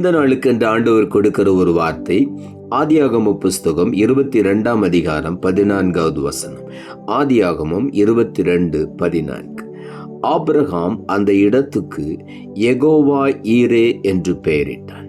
இந்த நாளுக்கு என்று ஆண்டவர் கொடுக்கிற ஒரு வார்த்தை ஆதியாகம புஸ்தகம் இருபத்தி ரெண்டாம் அதிகாரம் பதினான்காவது வசனம். ஆதியாகமம் இருபத்தி ரெண்டு பதினான்கு. ஆபிரகாம் அந்த இடத்துக்கு எகோவா ஈரே என்று பெயரிட்டான்.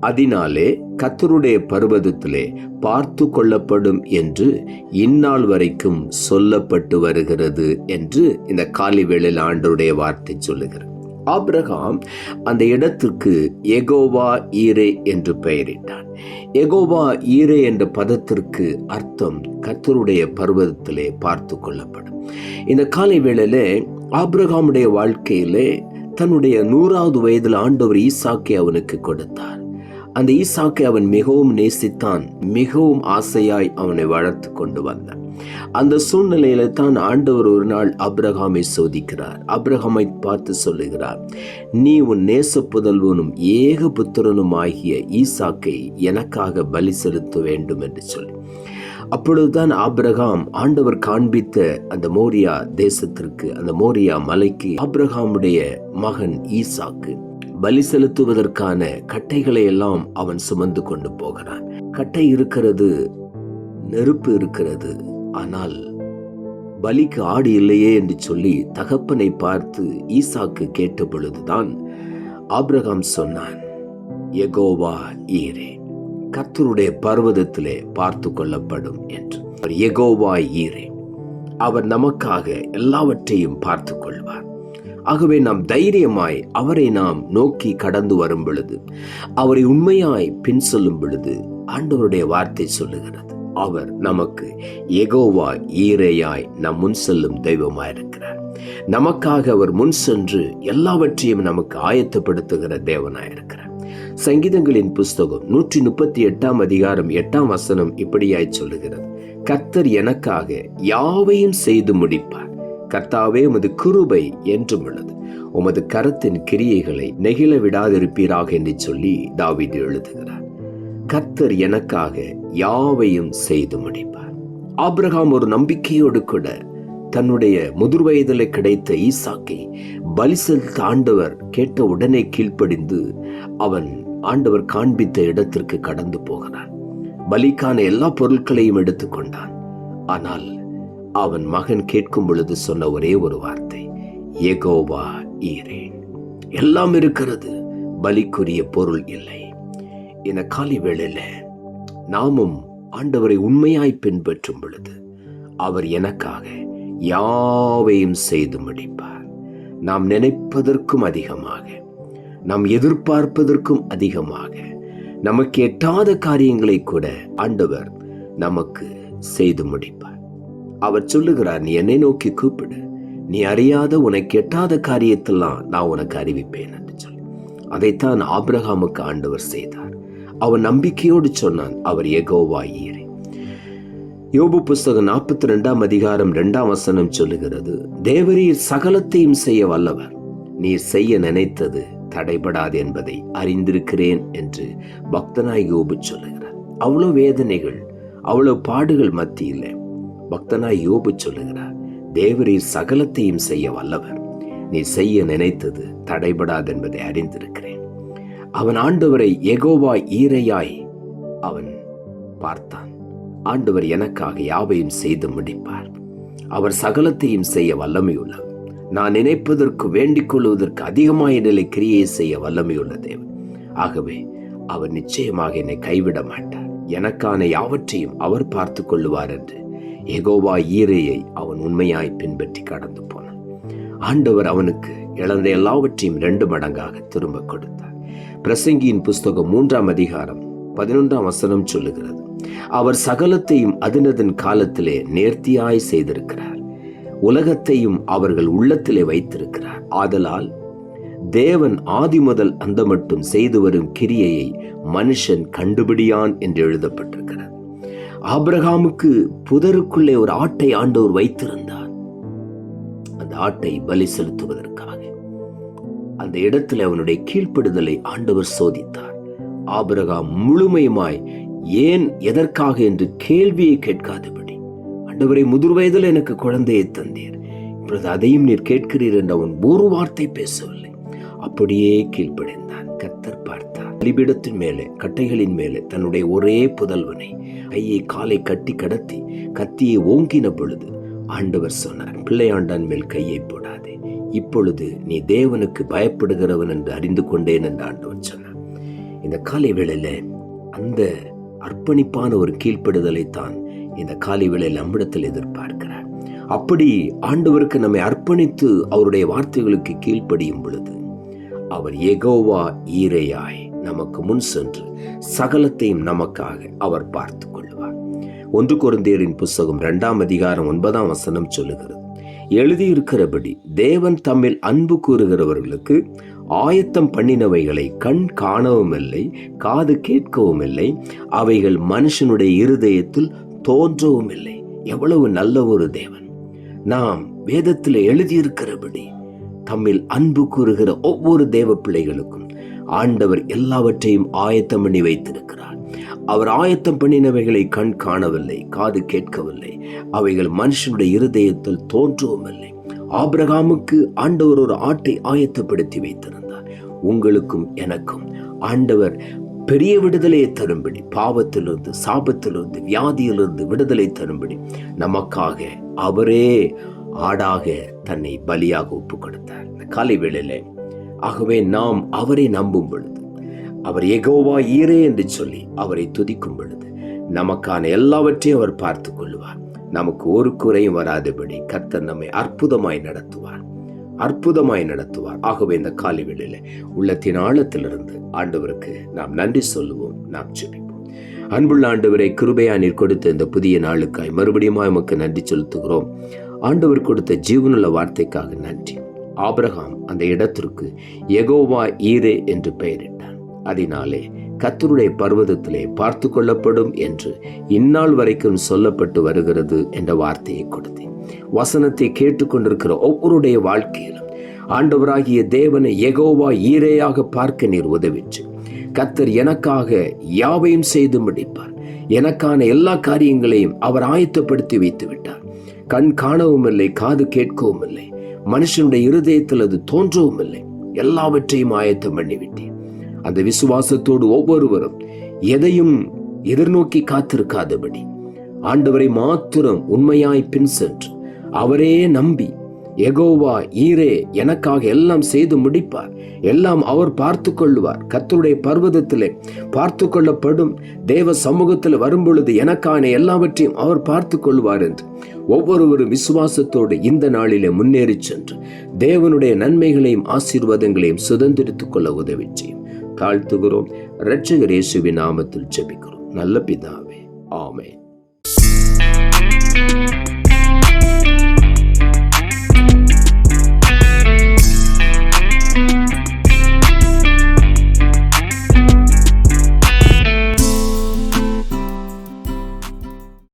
அதனாலே கத்தருடைய பர்வதத்திலே பார்த்து கொள்ளப்படும் என்று இந்நாள் வரைக்கும் சொல்லப்பட்டு வருகிறது என்று இந்த காலி வேளையில் ஆண்டருடைய வார்த்தை சொல்லுகிறது. ஆப்ரகாம் அந்த இடத்துக்கு எகோவா ஈரே என்று பெயரிட்டான். எகோவா ஈரே என்ற பதத்திற்கு அர்த்தம் கர்த்தருடைய பர்வதத்திலே பார்த்து கொள்ளப்படும். இந்த காலை வேளையிலே ஆப்ரகாமுடைய வாழ்க்கையிலே தன்னுடைய நூறாவது வயதில் ஆண்டவர் ஈசாக்கை அவனுக்கு கொடுத்தார். அந்த ஈசாக்கை அவன் மிகவும் நேசித்தான் மிகவும் ஆசையாய் அவனை வளர்த்து கொண்டு வந்தான். அந்த சூழ்நிலையில தான் ஆண்டவர் ஒரு நாள் அப்ரஹாமை சோதிக்கிறார். அப்ரஹாமை பார்த்து சொல்லுகிறார் நீ உன் நேச புதல்வனும் ஏக புத்திரனும் ஆகிய ஈசாக்கை எனக்காக பலி செலுத்த வேண்டும் என்று சொல்லி. அப்பொழுதுதான் ஆபிரகாம் ஆண்டவர் காண்பித்த அந்த மோரியா தேசத்திற்கு அந்த மோரியா மலைக்கு ஆப்ரஹாமுடைய மகன் ஈசாக்கு பலி செலுத்துவதற்கான கட்டைகளை எல்லாம் அவன் சுமந்து கொண்டு போகிறான். கட்டை இருக்கிறது நெருப்பு இருக்கிறது. ஆனால் பலிக்கு ஆடு இல்லையே என்று சொல்லி தகப்பனை பார்த்து ஈசாக்கு கேட்ட பொழுதுதான் ஆப்ரகாம் சொன்னான் எகோவா ஈரே கர்த்தருடைய பர்வதத்திலே பார்த்து கொள்ளப்படும் என்று. எகோவா ஈரே அவர் நமக்காக எல்லாவற்றையும் பார்த்து கொள்வார் ஆகவே நாம் தைரியமாய் அவரை நாம் நோக்கி கடந்து வரும் பொழுது அவரை உண்மையாய் பின் சொல்லும் பொழுது ஆண்டவருடைய வார்த்தை சொல்லுகிறது. அவர் நமக்கு எகோவா ஈரையாய் நம் முன் செல்லும் தெய்வமாயிருக்கிறார் நமக்காக அவர் முன் சென்று எல்லாவற்றையும் நமக்கு ஆயத்தப்படுத்துகிற தேவனாயிருக்கிறார் சங்கீதங்களின் புஸ்தகம் நூற்றி முப்பத்தி எட்டாம் அதிகாரம் எட்டாம் வசனம் இப்படியாய் சொல்லுகிறது. கர்த்தர் எனக்காக யாவையும் செய்து முடிப்பார். கர்த்தாவே உமது கிருபை என்றும் உள்ளது. உமது கரத்தின் கிரியைகளை நெகிழ விடாதிருப்பீராக என்று சொல்லி தாவிது எழுதுகிறார். கர்த்தர் எனக்காக யாவையும் செய்து முடிப்பார். ஆப்ரஹாம் ஒரு நம்பிக்கையோடு கூட தன்னுடைய முதிர் வயதில் கிடைத்த ஈசாக்கை பலிசல் தாண்டவர் ஆண்டவர் கேட்ட உடனே கீழ்ப்படிந்து அவன் ஆண்டவர் காண்பித்த இடத்திற்கு கடந்து போகிறான். பலிக்கான எல்லா பொருட்களையும் எடுத்துக்கொண்டான். ஆனால் அவன் மகன் கேட்கும் பொழுது சொன்ன ஒரே ஒரு வார்த்தை ஏகோவா ஈரேன் எல்லாம் இருக்கிறது பலிக்குரிய பொருள் இல்லை. என காலி வேளையில் நாமும் ஆண்டவரை உண்மையாய் பின்பற்றும் பொழுது அவர் எனக்காக யாவையும் செய்து முடிப்பார். நாம் நினைப்பதற்கும் அதிகமாக நாம் எதிர்பார்ப்பதற்கும் அதிகமாக நமக்கு எட்டாத காரியங்களை கூட ஆண்டவர் நமக்கு செய்து முடிப்பார். அவர் சொல்லுகிறார் நீ என்னை நோக்கி கூப்பிடு. நீ அறியாத உனக்கு எட்டாத காரியத்தெல்லாம் நான் உனக்கு அறிவிப்பேன் என்று சொல்லி. அதைத்தான் ஆபிரகாமுக்கு ஆண்டவர் செய்தார். அவன் நம்பிக்கையோடு சொன்னான் அவர் எகோவா ஈரே. யோபு புஸ்தகம் நாற்பத்தி ரெண்டாம் அதிகாரம் ரெண்டாம் வசனம் சொல்லுகிறது தேவரீர் சகலத்தையும் செய்ய வல்லவர். நீர் செய்ய நினைத்தது தடைபடாது என்பதை அறிந்திருக்கிறேன் என்று பக்தனாய் யோபு சொல்லுகிறார். அவ்வளோ வேதனைகள் அவ்வளோ பாடுகள் மத்தியில் பக்தனாய் யோபு சொல்லுகிறார் தேவரீர் சகலத்தையும் செய்ய வல்லவர். நீ செய்ய நினைத்தது தடைபடாது என்பதை அறிந்திருக்கிறேன். அவன் ஆண்டவரை எகோவா ஈரையாய் அவன் பார்த்தான். ஆண்டவர் எனக்காக யாவையும் செய்து முடிப்பார். அவர் சகலத்தையும் செய்ய வல்லமையுள்ளவர். நான் நினைப்பதற்கு வேண்டிக் கொள்வதற்கு அதிகமாய நிலை கிரியை செய்ய வல்லமையுள்ள தேவன். ஆகவே அவர் நிச்சயமாக என்னை கைவிட மாட்டார். எனக்கான யாவற்றையும் அவர் பார்த்து கொள்ளுவார் என்று எகோவா ஈரையை அவன் உண்மையாய் பின்பற்றி கடந்து போனான். ஆண்டவர் அவனுக்கு இழந்த எல்லாவற்றையும் ரெண்டு மடங்காக திரும்ப கொடுத்தார். பிரசங்கியின் புஸ்தகம் மூன்றாம் அதிகாரம் பதினொன்றாம் வசனம் சொல்லுகிறது அவர் சகலத்தையும் அதினதன் காலத்திலே நேர்த்தியாய் செய்திருக்கிறார். உலகத்தையும் அவர்கள் உள்ளத்திலே வைத்திருக்கிறார். ஆதலால் தேவன் ஆதி முதல் அந்த மட்டும் செய்து வரும் கிரியையை மனுஷன் கண்டுபிடியான் என்று எழுதப்பட்டிருக்கிறது. ஆபிரகாமுக்கு புதருக்குள்ளே ஒரு ஆட்டை ஆண்டவர் வைத்திருந்தார். அந்த ஆட்டை பலி செலுத்துவதற்காக. அந்த இடத்துல அவனுடைய கீழ்ப்படுதலை ஆண்டவர் சோதித்தார். ஆபிரகாம் முழுமையுமாய் ஏன் எதற்காக என்று கேள்வியை கேட்காதபடி ஆண்டவரை முதிர் வயதில் எனக்கு குழந்தையை தந்தீர். இப்பொழுது அதையும் நீர் கேட்கிறீர் என்று அவன் ஒரு வார்த்தை பேசவில்லை. அப்படியே கீழ்ப்படைந்தான். பலிபீடத்தின் மேலே கட்டைகளின் மேலே தன்னுடைய ஒரே புதல்வனை கையை காலை கட்டி கடத்தி கத்தியை ஓங்கின பொழுது ஆண்டவர் சொன்னார் பிள்ளையாண்டான் மேல் கையை போடாதே. இப்பொழுது நீ தேவனுக்கு பயப்படுகிறவன் என்று அறிந்து கொண்டேன் என்று ஆண்டவர் சொன்னார். இந்த காலை வேளையில அந்த அர்ப்பணிப்பான ஒரு கீழ்ப்படுதலை தான் இந்த காலை வேளையில் நம்மிடத்தில் எதிர்பார்க்கிறார். அப்படி ஆண்டவருக்கு நம்மை அர்ப்பணித்து அவருடைய வார்த்தைகளுக்கு கீழ்ப்படியும் பொழுது அவர் எகோவா ஈரையாய் நமக்கு முன் சென்று சகலத்தையும் நமக்காக அவர் பார்த்து கொள்வார் ஒன்று குருந்தியரின் புஸ்தகம் இரண்டாம் அதிகாரம் ஒன்பதாம் வசனம் சொல்லுகிறது எழுதியிருக்கிறபடி தேவன் தம்மில் அன்பு கூறுகிறவர்களுக்கு ஆயத்தம் பண்ணினவைகளை கண் காணவும் இல்லை காது கேட்கவும் இல்லை அவைகள் மனுஷனுடைய இருதயத்தில் தோன்றவும் இல்லை எவ்வளவு நல்ல ஒரு தேவன். நாம் வேதத்தில் எழுதியிருக்கிறபடி தம்மில் அன்பு கூறுகிற ஒவ்வொரு தேவ பிள்ளைகளுக்கும் ஆண்டவர் எல்லாவற்றையும் ஆயத்தம் பண்ணி வைத்திருக்கிறார். அவர் ஆயத்தம் பண்ணினவைகளை கண் காணவில்லை காது கேட்கவில்லை. அவைகள் மனுஷனுடைய இருதயத்தில் தோன்றவுமில்லை ஆபிரகாமுக்கு ஆண்டவர் ஒரு ஆட்டை ஆயத்தப்படுத்தி வைத்திருந்தார். உங்களுக்கும் எனக்கும். ஆண்டவர் பெரிய விடுதலையை தரும்படி பாவத்திலிருந்து சாபத்திலிருந்து வியாதியிலிருந்து விடுதலை தரும்படி நமக்காக அவரே ஆடாக தன்னை பலியாக ஒப்பு கொடுத்தார் இந்த காலை வேளையில ஆகவே நாம் அவரை நம்பும் பொழுது அவர் எகோவா ஈரே என்று சொல்லி அவரை துதிக்கும் பொழுது நமக்கான எல்லாவற்றையும் அவர் பார்த்து கொள்வார். நமக்கு ஒரு குறையும் வராதபடி கர்த்தர் நம்மை அற்புதமாய் நடத்துவார். அற்புதமாய் நடத்துவார். ஆகவே இந்த காலை வேளையில உள்ளத்தின் ஆழத்திலிருந்து ஆண்டவருக்கு நாம் நன்றி சொல்லுவோம் நாம் ஜெபிப்போம். அன்புள்ள ஆண்டவரை கிருபையா நீர் கொடுத்த இந்த புதிய நாளுக்காய் மறுபடியும் உமக்கு நன்றி செலுத்துகிறோம். ஆண்டவர் கொடுத்த ஜீவனுள்ள வார்த்தைக்காக நன்றி. ஆபிரகாம் அந்த இடத்திற்கு எகோவா ஈரே என்று பெயரிட்டான். அதனாலே கத்தருடைய பர்வதத்திலே பார்த்து கொள்ளப்படும் என்று இந்நாள் வரைக்கும் சொல்லப்பட்டு வருகிறது என்ற வார்த்தையை கொடுத்தேன். வசனத்தை கேட்டுக்கொண்டிருக்கிற ஒவ்வொருடைய வாழ்க்கையிலும் ஆண்டவராகிய தேவனை எகோவா ஈரேயாக பார்க்க நீர் உதவிச்சு கத்தர் எனக்காக யாவையும் செய்து முடிப்பார். எனக்கான எல்லா காரியங்களையும் அவர் ஆயத்தப்படுத்தி வைத்து விட்டார் கண் காணவும் இல்லை காது கேட்கவும் இல்லை மனுஷனுடைய இருதயத்தில் அது தோன்றவும் இல்லை எல்லாவற்றையும் ஆயத்தம் பண்ணிவிட்டேன். அந்த விசுவாசத்தோடு ஒவ்வொருவரும் எதையும் எதிர்நோக்கி காத்திருக்காதபடி ஆண்டவரை மாத்திரம் உண்மையாய் பின் சென்று அவரே நம்பி எகோவா ஈரே எனக்காக எல்லாம் செய்து முடிப்பார். எல்லாம் அவர் பார்த்து கொள்ளுவார் கத்தருடைய பர்வதத்திலே பார்த்து கொள்ளப்படும் தேவ சமூகத்தில் வரும்பொழுது எனக்கான எல்லாவற்றையும் அவர் பார்த்து கொள்வார் என்று ஒவ்வொருவரும் விசுவாசத்தோடு இந்த நாளிலே முன்னேறி சென்று தேவனுடைய நன்மைகளையும் ஆசீர்வாதங்களையும் சுதந்திரித்துக் கொள்ள உதவி செய்யும் தாழ்த்துகிறோம். இரட்சகர் இயேசுவின் நாமத்தில் ஜெபிக்கிறோம். நல்ல பிதாவே. ஆமே